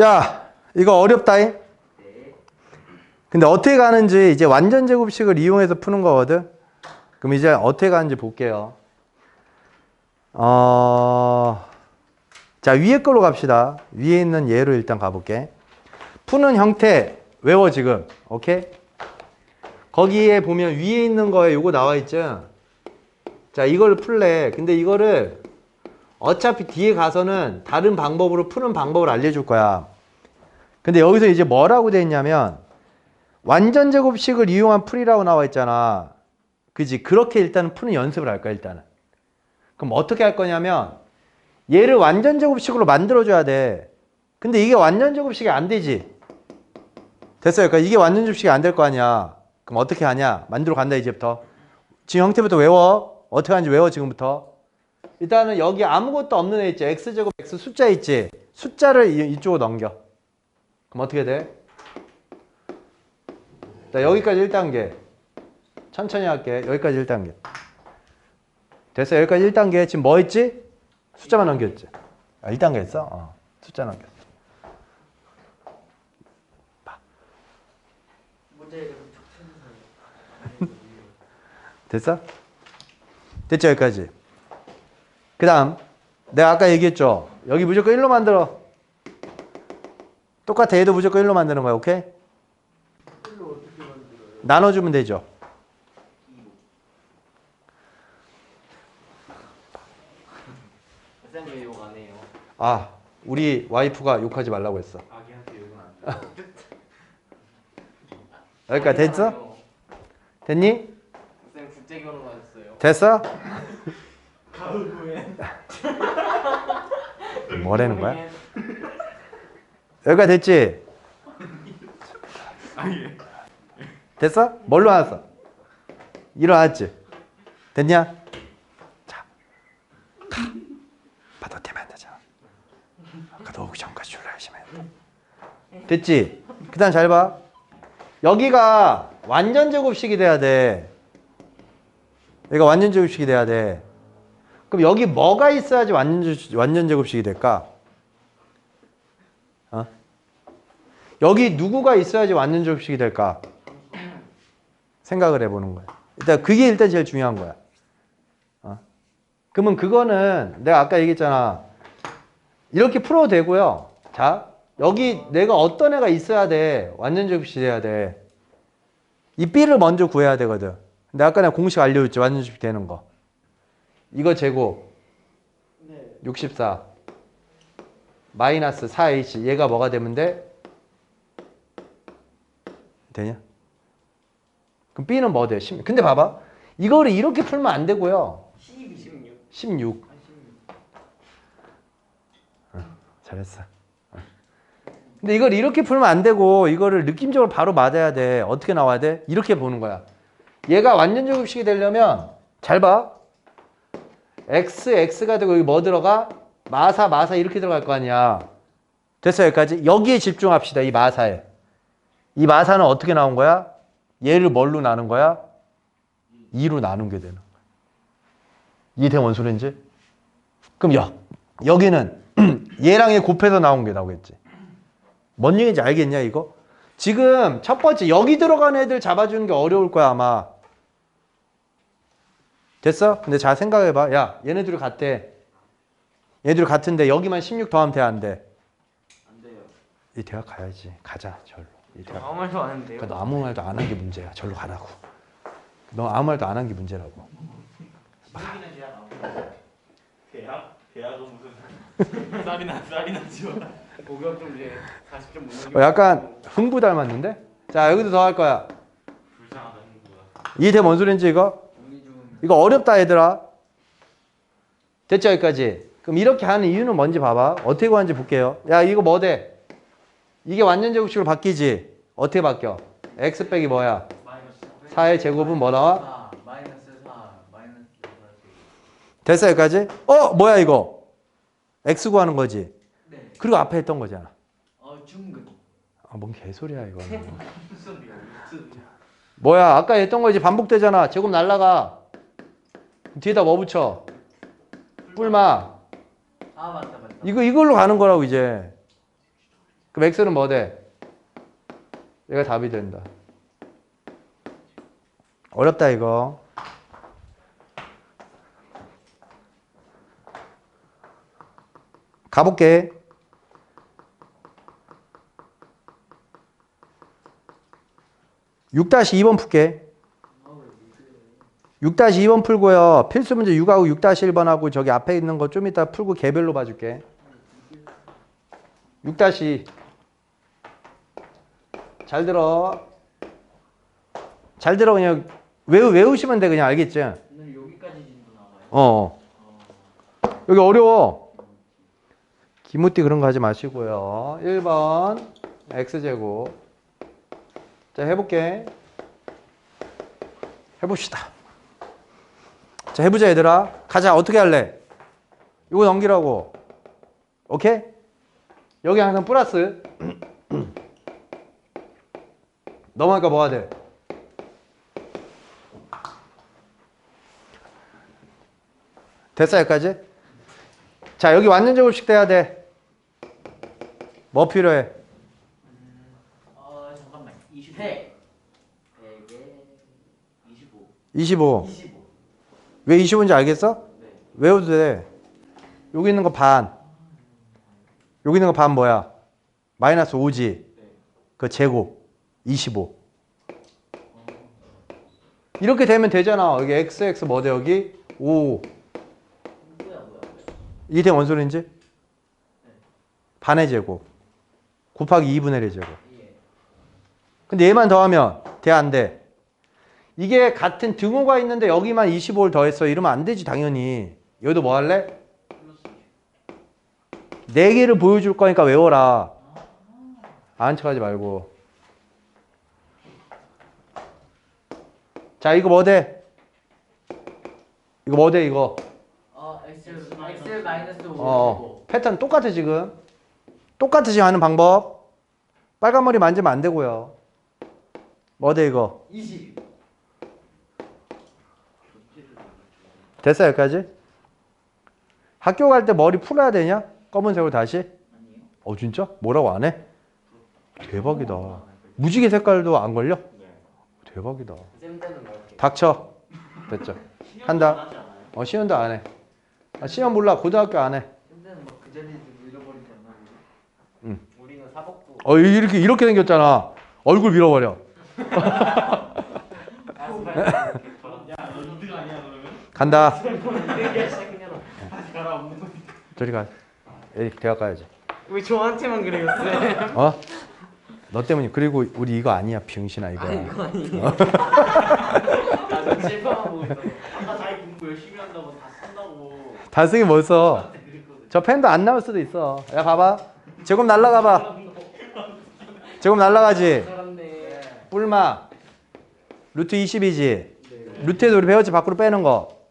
야, 이거 어렵다잉? 근데 어떻게 가는지 이제 완전 제곱식을 이용해서 푸는 거거든? 그럼 이제 어떻게 가는지 볼게요. 어, 자, 위에 걸로 갑시다. 위에 있는 예로 일단 가볼게. 푸는 형태 외워, 지금. 오케이? 거기에 보면 위에 있는 거에 요거 나와 있죠? 자, 이걸 풀래. 근데 이거를 어차피 뒤에 가서는 다른 방법으로 푸는 방법을 알려줄 거야. 근데 여기서 이제 뭐라고 돼 있냐면 완전 제곱식을 이용한 풀이라고 나와 있잖아. 그지? 그렇게 일단은 푸는 연습을 할 거야, 일단은. 그럼 어떻게 할 거냐면 얘를 완전 제곱식으로 만들어줘야 돼. 근데 이게 완전 제곱식이 안 되지. 됐어요. 그러니까 이게 완전 제곱식이 안 될 거 아니야. 그럼 어떻게 하냐? 만들어 간다, 이제부터. 지금 형태부터 외워. 어떻게 하는지 외워, 지금부터. 일단은 여기 아무것도 없는 애 있지. x제곱 x 숫자 있지. 숫자를 이- 이쪽으로 넘겨. 그럼 어떻게 돼? 자, 여기까지 1단계. 천천히 할게. 여기까지 1단계. 됐어. 여기까지 1단계. 지금 뭐 했지? 숫자만 넘겼지. 아, 1단계 했어? 어. 숫자 넘겼어. 됐어? 됐죠? 여기까지. 그 다음, 내가 아까 얘기했죠? 여기 무조건 1로 만들어. 똑같아. 얘도 무조건 1로 만드는 거야. 오케이? 나눠주면 되죠. 아, 우리 와이프가 욕하지 말라고 했어. 여기까지 됐어? 됐니? 됐어? 뭐라는 거야? 여기까지 됐지? 됐어? 뭘로 알았어? 일어났지? 됐냐? 자, 가. 대면 안 되잖아. 아까 너 오기 전까지 줄 열심히 했다. 됐지? 그 다음 잘 봐. 여기가 완전 제곱식이 돼야 돼. 여기가 완전 제곱식이 돼야 돼. 그럼 여기 뭐가 있어야지 완전, 제- 완전 제곱식이 될까? 어? 여기 누구가 있어야지 완전 제곱식이 될까? 생각을 해보는 거야. 일단 그게 일단 제일 중요한 거야. 어? 그러면 그거는 내가 아까 얘기했잖아. 이렇게 풀어도 되고요. 자, 여기 내가 어떤 애가 있어야 돼. 완전 제곱식 돼야 돼. 이 B를 먼저 구해야 되거든. 근데 아까 내가 공식 알려줬지. 완전 제곱식 되는 거. 이거 제곱. 64. 마이너스 4H. 얘가 뭐가 되면 돼? 되냐? 그럼 B는 뭐 돼? 16. 근데 봐봐. 이거를 이렇게 풀면 안 되고요. 12, 16. 16. 한 16. 잘했어. 어. 근데 이걸 이렇게 풀면 안 되고 이거를 느낌적으로 바로 맞아야 돼. 어떻게 나와야 돼? 이렇게 보는 거야. 얘가 완전 제곱식이 되려면 잘 봐. X x가 되고 여기 뭐 들어가? 마사 마사 이렇게 들어갈 거 아니야. 됐어 여기까지. 여기에 집중합시다. 이 마사에. 이 마사는 어떻게 나온 거야? 얘를 뭘로 나눈 거야? 2로 나눈 게 되는 거야. 이해 뭔 소린지? 그럼 여, 여기는 얘랑 얘 곱해서 나온 게 나오겠지. 뭔 얘기인지 알겠냐 이거? 지금 첫 번째 여기 들어간 애들 잡아주는 게 어려울 거야 아마. 됐어? 근데 잘 생각해봐. 야 얘네들이 같대. 얘들이 같은데 여기만 16 더하면 돼 안 돼? 안 돼요. 이 대학 가야지. 가자 절로. 이 대학. 아무 말도 안 하는데요. 그러니까 너 아무 말도 안 한 게 문제야. 절로 가라고. 너 아무 말도 안 한 게 문제라고. 신기는 대학? 대학은 무슨 쌀이나 쌀이나 지워 목욕 좀 이제 40점 못 어, 넘기고. 약간 흥부 닮았는데? 자 여기도 더 할 거야. 불쌍하다 친구가 이해 뭔 소린지 이거? 이거 어렵다 얘들아. 됐죠 여기까지? 그럼 이렇게 하는 이유는 뭔지 봐봐. 어떻게 구하는지 볼게요. 야 이거 뭐 돼? 이게 완전 제곱식으로 바뀌지? 어떻게 바뀌어? x 빼기 뭐야? 마이너스 4의 제곱은 뭐 나와? 4, 마이너스 4, 마이너스 4. 됐어 여기까지? 어 뭐야 이거? x 구하는 거지? 네. 그리고 앞에 했던 거잖아. 어, 중근. 아뭔 개소리야 이거. 뭐야 아까 했던 거지 반복되잖아. 제곱 날라가. 뒤에다 뭐 붙여? 뿔마. 아, 맞다, 맞다. 이거 이걸로 가는 거라고 이제. 그럼 x는 뭐 돼? 얘가 답이 된다. 어렵다 이거. 가볼게. 육 2번 풀게. 6-2번 풀고요. 필수 문제 6하고 6-1번하고 저기 앞에 있는 거 좀 이따 풀고 개별로 봐줄게. 6-2. 잘 들어. 잘 들어 그냥 외우, 외우시면 돼 그냥 알겠지? 진도 나와요. 어. 여기 어려워. 기무띠 그런 거 하지 마시고요. 1번 x제곱. 자 해볼게. 해봅시다. 자 해보자 얘들아. 가자 어떻게 할래? 이거 넘기라고. 오케이? 여기 항상 플러스. 넘어가니까 뭐가 돼? 됐어 여기까지? 자 여기 완전 제곱식 돼야 돼. 뭐 필요해? 어 잠깐만 20. 100. 100에 25. 25. 25. 왜 25인지 알겠어? 네. 외워도 돼. 여기 있는 거 반. 여기 있는 거 반 뭐야? 마이너스 5지. 네. 그 제곱. 25. 이렇게 되면 되잖아. 여기 xx 뭐 돼? 여기 5. 뭐야 뭐야 뭐야. 이게 대 원소리인지? 반의 제곱. 곱하기 2분의 1의 제곱. 예. 근데 얘만 더하면 돼 안 돼? 이게 같은 등호가 있는데 여기만 25를 더했어. 이러면 안 되지 당연히. 여기도 뭐 할래? 플러스 20. 네 개를 보여줄 거니까 외워라. 아는 척하지 말고. 자 이거 뭐 돼? 이거 뭐 돼 이거? 어 x x 마이너스 5. 어 패턴 똑같아 지금. 지금 하는 방법. 빨간 머리 만지면 안 되고요. 뭐 돼 이거? 20. 됐어 여기까지? 학교 갈 때 머리 풀어야 되냐? 검은색으로 다시? 어 진짜? 뭐라고 안 해? 대박이다. 무지개 색깔도 안 걸려? 네. 대박이다. 뭐. 닥쳐. 됐죠? 한다. 어 시연도 안 해. 아, 시연 몰라. 고등학교 안 해. 응. 우리는 사복부. 어 이렇게 이렇게 생겼잖아. 얼굴 밀어버려. 간다. 저리 가. 에이, 대학 가야지. 왜 저한테만 그래요, 쌤? 어? 너 때문에 그리고 우리 이거 아니야 병신아 이거. 이거 아니에요. 나도 칠판만 보고 있어. 아까 자기 공부 열심히 한다고 다 쓴다고. 다 쓰긴 뭘 써. 저 펜도 안 나올 수도 있어. 야 봐봐. 제곱 날라가 봐. 제곱 날라가지. 뿔마. 루트 20이지. 루트에도 우리 배웠지 밖으로 빼는 거.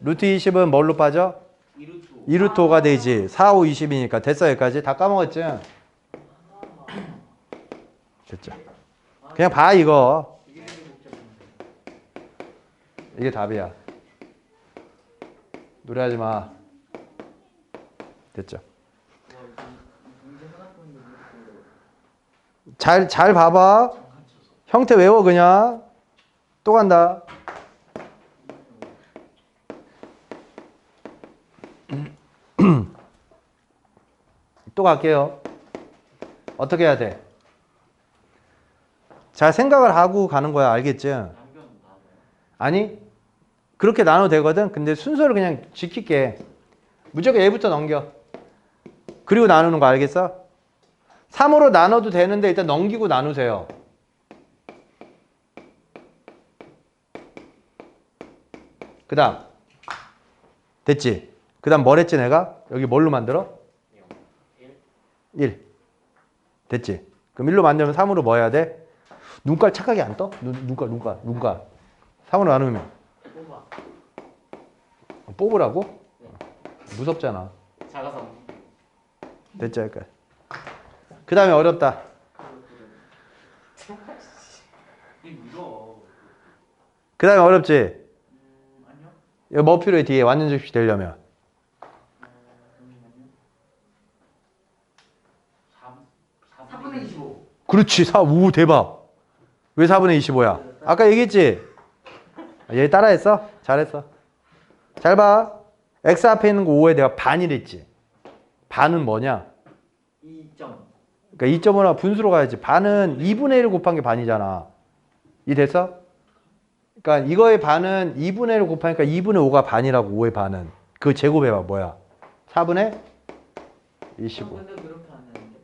루트 20은 뭘로 빠져? 이루트. 2루트 5가 되지. 4, 5, 20이니까 됐어 여기까지. 다 까먹었지? 됐죠. 그냥 봐 이거. 이게 답이야. 노래하지 마. 됐죠. 잘, 잘 봐봐. 형태 외워, 그냥. 또 간다. 갈게요. 어떻게 해야 돼? 잘 생각을 하고 가는 거야. 알겠지? 아니, 그렇게 나눠도 되거든? 근데 순서를 그냥 지킬게. 무조건 얘부터 넘겨. 그리고 나누는 거 알겠어? 3으로 나눠도 되는데 일단 넘기고 나누세요. 그 다음. 됐지? 그 다음 뭘 했지 내가? 여기 뭘로 만들어? 1. 됐지? 그럼 1로 만들면 3으로 뭐 해야 돼? 눈깔 착하게 안 떠? 눈, 눈깔, 눈깔, 눈깔. 3으로 나누면. 뽑아. 뽑으라고? 무섭잖아. 작아서. 됐죠? 여기까지. 그 다음에 어렵다. 그 다음에 어렵지? 음, 아니요. 뭐 필요해 뒤에 완전 접시 되려면? 어, 잠시만요. 3. 4분의 25. 그렇지. 4, 우 대박. 왜 4분의 25야? 아까 얘기했지? 얘 따라했어? 잘했어. 잘 봐. x 앞에 있는 거 5에 내가 반이랬지. 반은 뭐냐? 2점. 그러니까 2.5나 분수로 가야지. 반은 2분의 1 곱한 게 반이잖아. 이 됐어? 그러니까 이거의 반은 2분의 1 곱하니까 2분의 5가 반이라고 5의 반은. 그 제곱해봐 뭐야? 4분의 25. 근데 그렇게 안 되는데.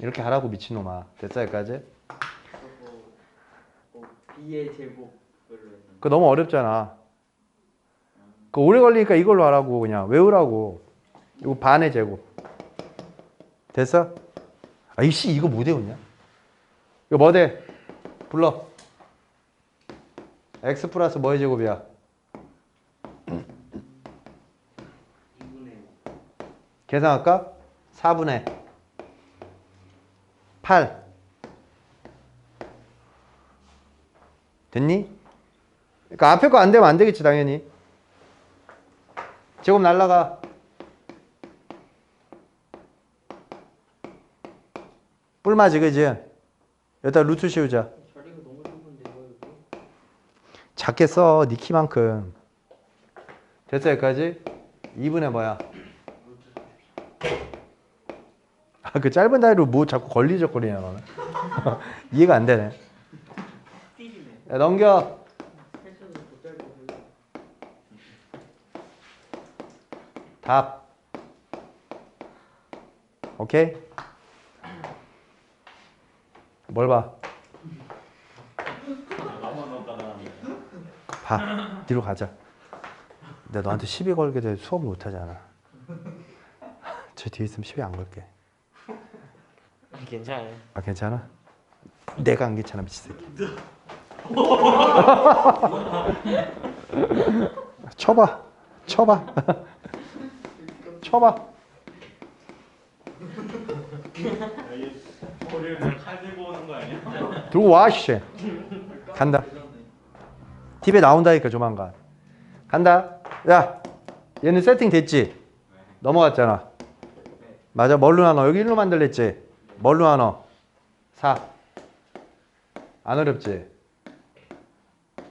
이렇게 하라고 미친놈아. 됐어 여기까지? 저거 뭐 B의 제곱별로. 그거 너무 어렵잖아. 그 오래 걸리니까 이걸로 하라고 그냥 외우라고. 이거 반의 제곱. 됐어? 아 이씨 이거 못 외웠냐? 이거 뭐 돼? 불러. x 플러스 뭐의 제곱이야? 2분의 5. 계산할까? 4분의 8. 됐니? 그러니까 앞에 거 안 되면 안 되겠지 당연히. 제곱 날라가. 뿔맞이 그지? 여기다 루트 씌우자. 작게 써. 니 키만큼. 됐어 여기까지? 2분의 뭐야? 아, 그 짧은 다리로 뭐 자꾸 걸리적거리냐 너는? 이해가 안 되네. 야, 넘겨. 답. 오케이? 뭘 봐? 봐. 뒤로 가자. 내가 너한테 시비 걸게 돼 수업을 못 하잖아. 저 뒤에 있으면 시비 안 걸게. 괜찮아요. 아 괜찮아? 내가 안 괜찮아 미친 새끼. 쳐봐, 쳐봐, 쳐봐. 들고 와 씨. 간다. TV에 나온다니까 조만간. 간다. 야, 얘는 세팅 됐지? 넘어갔잖아. 맞아. 뭘로 나눠? 여기 1로 만들랬지? 뭘로 나눠? 4. 안 어렵지?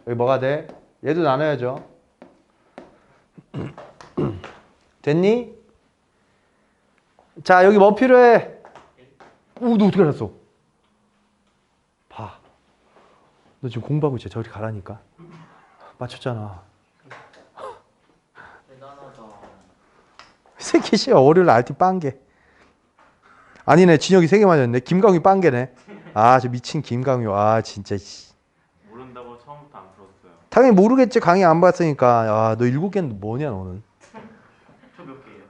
여기 뭐가 돼? 얘도 나눠야죠. 됐니? 자, 여기 뭐 필요해? 우, 너 어떻게 알았어? 봐. 너 지금 공부하고 있지? 저리 가라니까. 맞췄잖아. 새끼 씨 월요일 RT 빵개. 아니네 진혁이 세 개 맞았네. 김강희 빵개네. 아 저 미친 김강효. 아 진짜 씨. 모른다고 처음부터 안 풀었어요. 당연히 모르겠지 강의 안 봤으니까. 야너 일곱 개는 뭐냐 너는. 저 몇 개예요?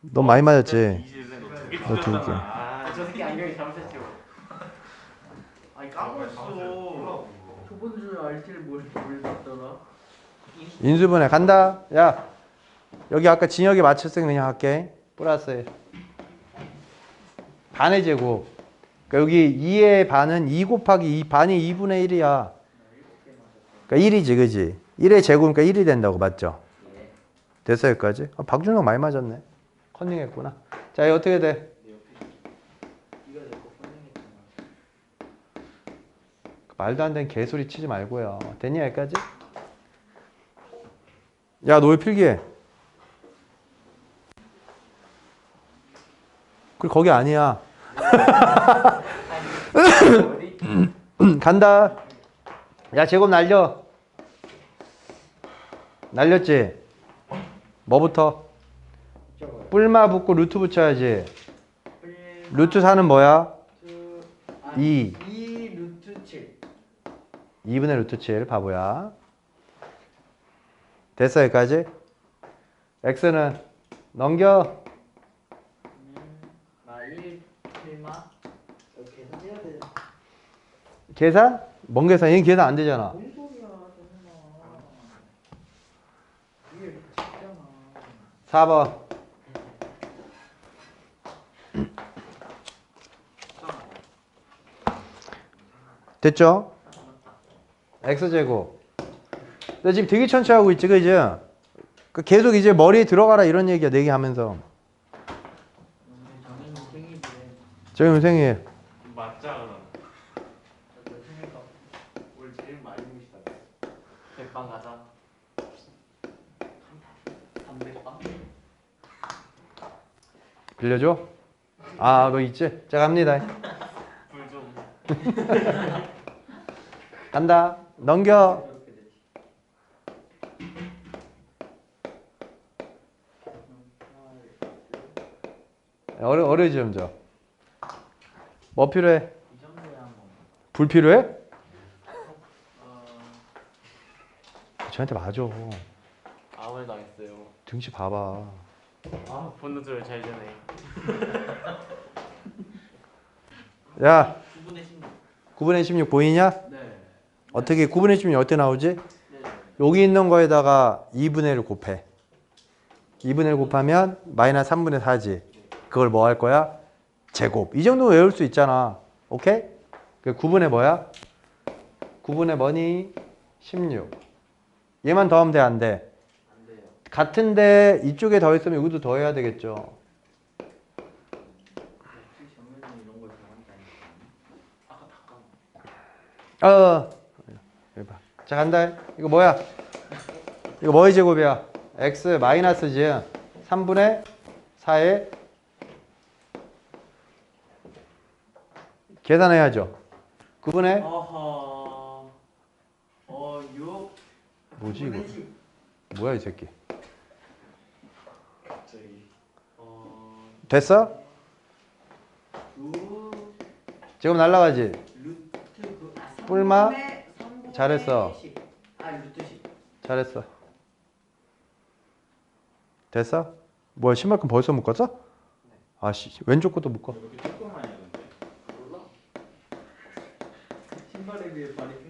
너 많이 맞았지. 너두개 너 두 개. 틀렸잖아. 아, 저 새끼 안경이 잘못했죠. 아니, 까먹었어. 저번 주에 RT를 뭘, 뭘 봤더라? 인수분해 간다. 야 여기 아까 진혁이 맞췄으니 그냥 할게. 플러스 반의 제곱. 그러니까 여기 2의 반은 2 곱하기 2 반이 2분의 1이야. 그러니까 1이지 그지? 1의 제곱이니까 1이 된다고 맞죠? 예. 됐어 여기까지? 아, 박준영 많이 맞았네. 컨닝했구나. 자 이거 어떻게 돼? 꺼내겠잖아. 말도 안 되는 개소리 치지 말고요. 됐냐 여기까지? 야 너 왜 필기해? 그리고 거기 아니야. 어디? 간다. 야 제곱 날려. 날렸지? 뭐부터? 뿔마 붙고 루트 붙여야지. 뿔, 루트 4는 뭐야? 루트, 아, 이. 2 루트 7. 2분의 루트 7 바보야. 됐어 여기까지? x는 넘겨. 음, 마 1, 1마. 이렇게 해야 돼. 계산? 뭔 계산? 얘는 계산 안 되잖아. 뭔 소리야, 정현아. 위에 이렇게 찍잖아. 4번. 됐죠? x제곱. 너 지금 되게 천천히 하고 있지, 그지? 그 계속 이제 머리에 들어가라 이런 얘기야, 내기하면서. 정현이 맞자 제일 많이. 백방 가자. 담백방? 빌려줘? 아 그거 있지? 자 갑니다 불 좀. 간다 넘겨. 어려, 어려지 점점 뭐 필요해? 이 정도야 뭐. 불 필요해? 어, 저한테 맞아 아무 말도 안 했어요. 등치 봐봐 아 본능 조절 잘 되네. 야 9분의 16. 9분의 16 보이냐? 네. 어떻게 9분의 16이 어떻게 나오지? 네. 여기 있는 거에다가 2분의 1을 곱해 2분의 1 곱하면 마이너스 3분의 4지 그걸 뭐 할 거야? 제곱 이 정도 외울 수 있잖아 오케이? 그 9분의 뭐야? 9분의 뭐니? 16 얘만 더하면 돼 안 돼? 안 돼요. 같은데 이쪽에 더했으면 여기도 더해야 되겠죠. 아까 바꿔. 어 여기 봐. 자 간다 이거 뭐야? 이거 뭐의 제곱이야? x 마이너스지 3분의 4의 계산해야죠 9분의 어허. 어, 6. 뭐지, 이거? 뭐야 이 새끼. 어, 됐어? 9. 지금 날라가지? 루트 그 아, 뿔마? 3분의 3분의 잘했어. 10. 아, 루트 10. 잘했어 됐어? 뭐야 신발끈 벌써 묶었어? 아씨 왼쪽 것도 묶어 왜 이렇게 조금만 했는데? 몰라. 신발에